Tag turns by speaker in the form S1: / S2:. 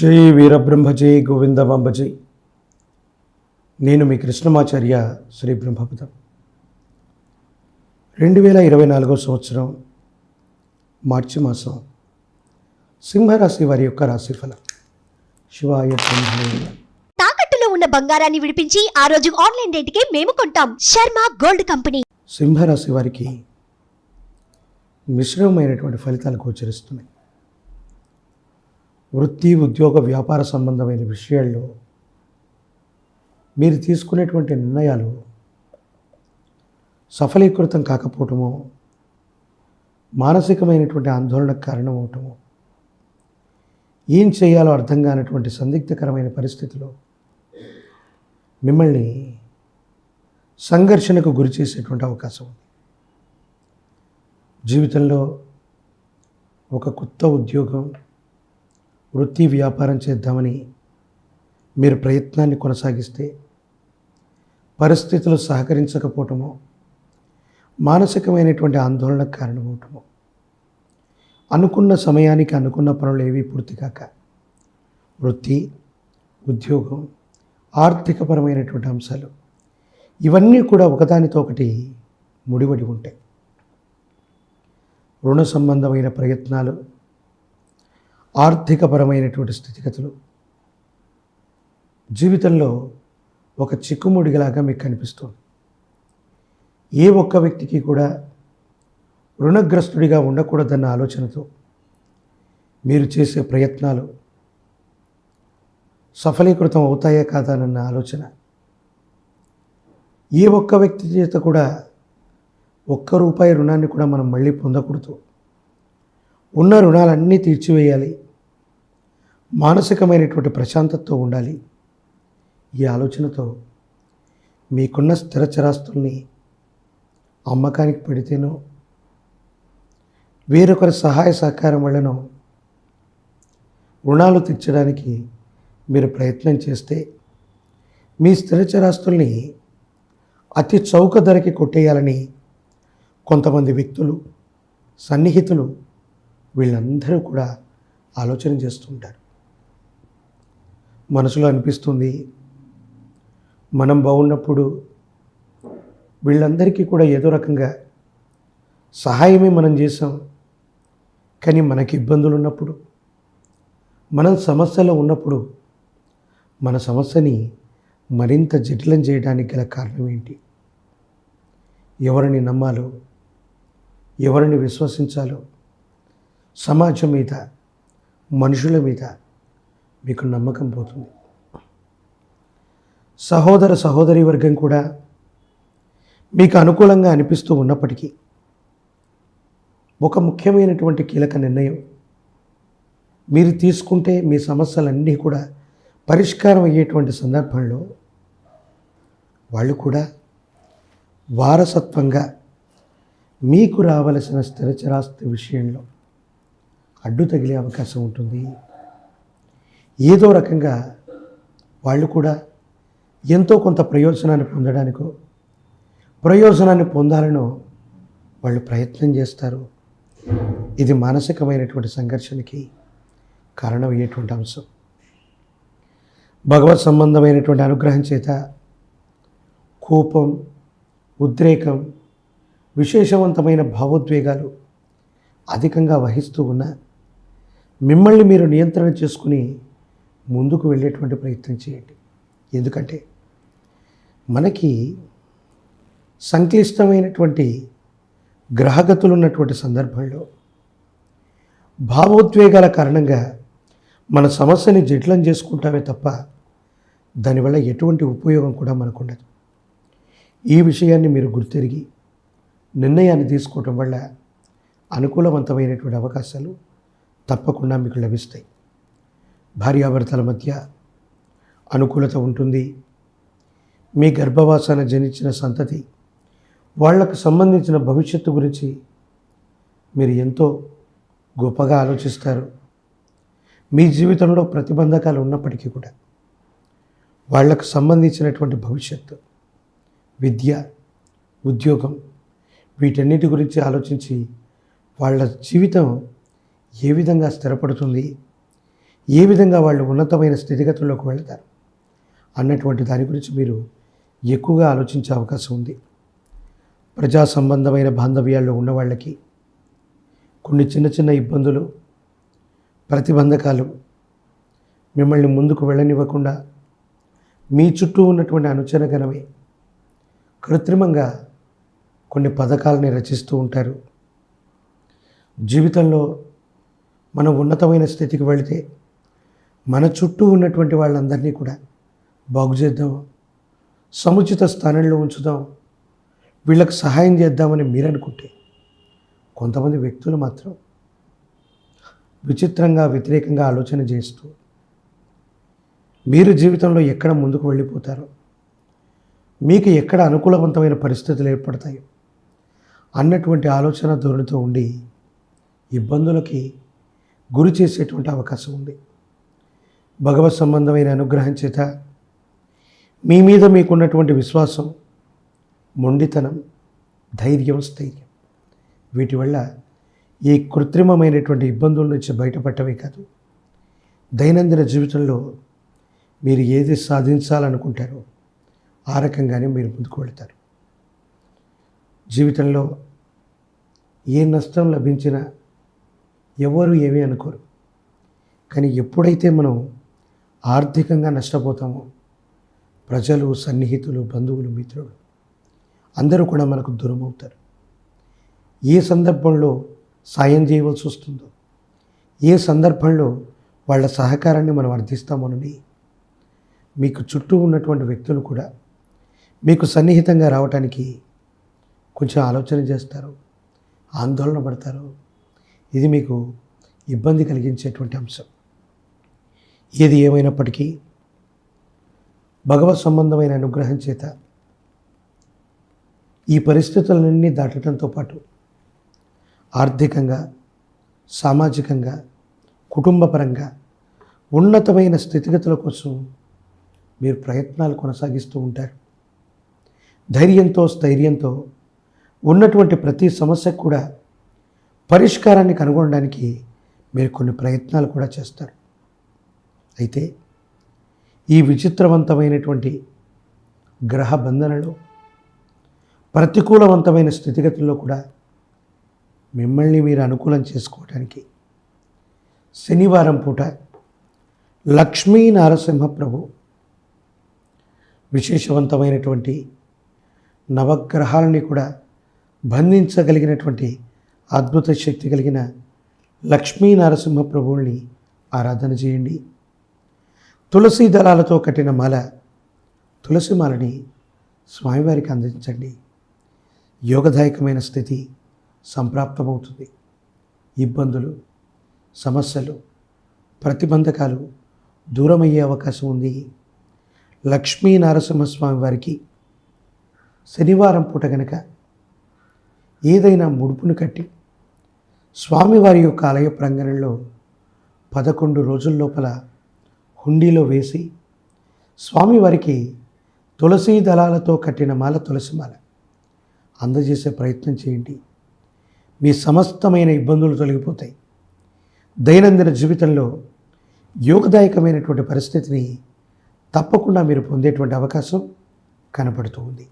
S1: జై వీరబ్రహ్మ జై గోవిందమాంబ జై. నేను మీ కృష్ణమాచార్య శ్రీ బ్రహ్మపదం రెండు వేల ఇరవై నాలుగో సంవత్సరం మార్చి మాసం సింహరాశి వారి యొక్క రాశిఫలం. శివాయ.
S2: తాకట్టులో ఉన్న బంగారాన్ని విడిపించి ఆ రోజు ఆన్లైన్ రేటుకే మేము కొంటాం. Sharma gold company.
S1: సింహరాశి వారికి మిశ్రమమైనటువంటి ఫలితాలు గోచరిస్తున్నాయి. వృత్తి ఉద్యోగ వ్యాపార సంబంధమైన విషయాల్లో మీరు తీసుకునేటువంటి నిర్ణయాలు సఫలీకృతం కాకపోవటమో మానసికమైనటువంటి ఆందోళనకు కారణమవటమో ఏం చేయాలో అర్థం కానటువంటి సందిగ్ధకరమైన పరిస్థితిలో మిమ్మల్ని సంఘర్షణకు గురి చేసేటువంటి అవకాశం ఉంది. జీవితంలో ఒక కొత్త ఉద్యోగం వృత్తి వ్యాపారం చేద్దామని మీరు ప్రయత్నాన్ని కొనసాగిస్తే పరిస్థితులు సహకరించకపోవటమో మానసికమైనటువంటి ఆందోళనకు కారణమవటమో అనుకున్న సమయానికి అనుకున్న పనులు ఏవి పూర్తి కాక వృత్తి ఉద్యోగం ఆర్థికపరమైనటువంటి అంశాలు ఇవన్నీ కూడా ఒకదానితో ఒకటి ముడిపడి ఉంటాయి. రుణ సంబంధమైన ప్రయత్నాలు ఆర్థికపరమైనటువంటి స్థితిగతులు. జీవితంలో ఒక చిక్కుముడిగలాగా మీకు కనిపిస్తుంది. ఏ ఒక్క వ్యక్తికి కూడా రుణగ్రస్తుడిగా ఉండకూడదన్న ఆలోచనతో మీరు చేసే ప్రయత్నాలు సఫలీకృతం అవుతాయా కాదానన్న ఆలోచన. ఏ ఒక్క వ్యక్తి చేత కూడా ఒక్క రూపాయి రుణాన్ని కూడా మనం మళ్ళీ పొందకూడదు. ఉన్న రుణాలన్నీ తీర్చివేయాలి. మానసికమైనటువంటి ప్రశాంతతతో ఉండాలి. ఈ ఆలోచనతో మీకున్న స్థిర చరాస్తుల్ని అమ్మకానికి పెడితేనో వేరొకరి సహాయ సహకారం వల్లనో రుణాలు తీర్చడానికి మీరు ప్రయత్నం చేస్తే మీ స్థిర చరాస్తుల్ని అతి చౌక ధరకి కొట్టేయాలని కొంతమంది వ్యక్తులు సన్నిహితులు వీళ్ళందరూ కూడా ఆలోచన చేస్తుంటారు. మనసులో అనిపిస్తుంది మనం బాగున్నప్పుడు వీళ్ళందరికీ కూడా ఏదో రకంగా సహాయమే మనం చేసాం కానీ మనకి ఇబ్బందులు ఉన్నప్పుడు మనం సమస్యలో ఉన్నప్పుడు మన సమస్యని మరింత జటిలం చేయడానికి గల కారణం ఏంటి? ఎవరిని నమ్మాలో ఎవరిని విశ్వసించాలో సమాజం మీద మనుషుల మీద మీకు నమ్మకం పోతుంది. సహోదర సహోదరి వర్గం కూడా మీకు అనుకూలంగా అనిపిస్తూ ఉన్నప్పటికీ ఒక ముఖ్యమైనటువంటి కీలక నిర్ణయం మీరు తీసుకుంటే మీ సమస్యలన్నీ కూడా పరిష్కారం అయ్యేటువంటి సందర్భంలో వాళ్ళు కూడా వారసత్వంగా మీకు రావలసిన స్థిరచరాస్తి విషయంలో అడ్డు తగిలే అవకాశం ఉంటుంది. ఏదో రకంగా వాళ్ళు కూడా ఎంతో కొంత ప్రయోజనాన్ని పొందడానికో ప్రయోజనాన్ని పొందాలనో వాళ్ళు ప్రయత్నం చేస్తారు. ఇది మానసికమైనటువంటి సంఘర్షణకి కారణమయ్యేటువంటి అంశం. భగవత్ సంబంధమైనటువంటి అనుగ్రహం చేత కోపం ఉద్రేకం విశేషవంతమైన భావోద్వేగాలు అధికంగా వహిస్తూ ఉన్న మిమ్మల్ని మీరు నియంత్రణ చేసుకుని ముందుకు వెళ్ళేటువంటి ప్రయత్నం చేయండి. ఎందుకంటే మనకి సంక్లిష్టమైనటువంటి గ్రహగతులు ఉన్నటువంటి సందర్భంలో భావోద్వేగాల కారణంగా మన సమస్యని జటిలం చేసుకుంటామే తప్ప దానివల్ల ఎటువంటి ఉపయోగం కూడా మనకు ఉండదు ఈ విషయాన్ని మీరు గుర్తెరిగి నిర్ణయాన్ని తీసుకోవటం వల్ల అనుకూలవంతమైనటువంటి అవకాశాలు తప్పకుండా మీకు లభిస్తాయి. భార్యాభర్తల మధ్య అనుకూలత ఉంటుంది. మీ గర్భవాసాన జనించిన సంతతి వాళ్ళకు సంబంధించిన భవిష్యత్తు గురించి మీరు ఎంతో గొప్పగా ఆలోచిస్తారు. మీ జీవితంలో ప్రతిబంధకాలు ఉన్నప్పటికీ కూడా వాళ్ళకు సంబంధించినటువంటి భవిష్యత్తు విద్య ఉద్యోగం వీటన్నిటి గురించి ఆలోచించి వాళ్ళ జీవితం ఏ విధంగా స్థిరపడుతుంది? ఏ విధంగా వాళ్ళు ఉన్నతమైన స్థితిగతుల్లోకి వెళ్తారు? అన్నటువంటి దాని గురించి మీరు ఎక్కువగా ఆలోచించే అవకాశం ఉంది. ప్రజా సంబంధమైన బాంధవ్యాల్లో ఉన్న వాళ్ళకి కొన్ని చిన్న చిన్న ఇబ్బందులు ప్రతిబంధకాలు మిమ్మల్ని ముందుకు వెళ్ళనివ్వకుండా మీ చుట్టూ ఉన్నటువంటి అనుచరగణమే కృత్రిమంగా కొన్ని పథకాలని రచిస్తూ ఉంటారు. జీవితంలో మనం ఉన్నతమైన స్థితికి వెళితే మన చుట్టూ ఉన్నటువంటి వాళ్ళందరినీ కూడా బాగు చేద్దాం. సముచిత స్థానంలో ఉంచుదాం. వీళ్ళకి సహాయం చేద్దామని మీరు అనుకుంటే కొంతమంది వ్యక్తులు మాత్రం విచిత్రంగా వ్యతిరేకంగా ఆలోచన చేస్తూ మీరు జీవితంలో ఎక్కడ ముందుకు వెళ్ళిపోతారో మీకు ఎక్కడ అనుకూలవంతమైన పరిస్థితులు ఏర్పడతాయో అన్నటువంటి ఆలోచన ధోరణితో ఉండి ఇబ్బందులకి గురి చేసేటువంటి అవకాశం ఉంది. భగవత్ సంబంధమైన అనుగ్రహం చేత మీ మీద మీకున్నటువంటి విశ్వాసం మొండితనం ధైర్యం స్థైర్యం వీటి వల్ల ఈ కృత్రిమమైనటువంటి ఇబ్బందుల నుంచి బయటపడటమే కాదు దైనందిన జీవితంలో మీరు ఏది సాధించాలనుకుంటారో ఆ రకంగానే మీరు ముందుకు వెళ్తారు. జీవితంలో ఏ నష్టం లభించినా ఎవరు ఏమీ అనుకోరు. కానీ ఎప్పుడైతే మనం ఆర్థికంగా నష్టపోతామో ప్రజలు సన్నిహితులు బంధువులు మిత్రులు అందరూ కూడా మనకు దూరం అవుతారు ఏ సందర్భంలో సాయం చేయవలసి వస్తుందో ఏ సందర్భంలో వాళ్ళ సహకారాన్ని మనం అర్థిస్తామోనని మీకు చుట్టూ ఉన్నటువంటి వ్యక్తులు కూడా మీకు సన్నిహితంగా రావటానికి కొంచెం ఆలోచన చేస్తారు ఆందోళన పడతారు ఇది మీకు ఇబ్బంది కలిగించేటువంటి అంశం. ఏది ఏమైనప్పటికీ భగవత్ సంబంధమైన అనుగ్రహం చేత ఈ పరిస్థితులన్నీ దాటడంతో పాటు ఆర్థికంగా సామాజికంగా కుటుంబపరంగా ఉన్నతమైన స్థితిగతుల కోసం మీరు ప్రయత్నాలు కొనసాగిస్తూ ఉంటారు. ధైర్యంతో స్థైర్యంతో ఉన్నటువంటి ప్రతి సమస్యకు కూడా పరిష్కారాన్ని కనుగొనడానికి మీరు కొన్ని ప్రయత్నాలు కూడా చేస్తారు. అయితే ఈ విచిత్రవంతమైనటువంటి గ్రహ బంధనలో ప్రతికూలవంతమైన స్థితిగతుల్లో కూడా మిమ్మల్ని మీరు అనుకూలం చేసుకోవడానికి శనివారం పూట లక్ష్మీ నారసింహ ప్రభు విశేషవంతమైనటువంటి నవగ్రహాలని కూడా బంధించగలిగినటువంటి అద్భుత శక్తి కలిగిన లక్ష్మీ నరసింహ ప్రభువుల్ని ఆరాధన చేయండి. తులసి దళాలతో కట్టిన మాల తులసి మాలని స్వామివారికి అందించండి. యోగదాయకమైన స్థితి సంప్రాప్తమవుతుంది. ఇబ్బందులు సమస్యలు ప్రతిబంధకాలు దూరమయ్యే అవకాశం ఉంది. లక్ష్మీ నరసింహస్వామి వారికి శనివారం పూట గనక ఏదైనా ముడుపును కట్టి స్వామివారి యొక్క ఆలయ ప్రాంగణంలో పదకొండు రోజుల లోపల హుండీలో వేసి స్వామివారికి తులసీ దళాలతో కట్టిన మాల తులసి మాల అందజేసే ప్రయత్నం చేయండి. మీ సమస్తమైన ఇబ్బందులు తొలగిపోతాయి. దైనందిన జీవితంలో యోగదాయకమైనటువంటి పరిస్థితిని తప్పకుండా మీరు పొందేటువంటి అవకాశం కనపడుతూ ఉంది.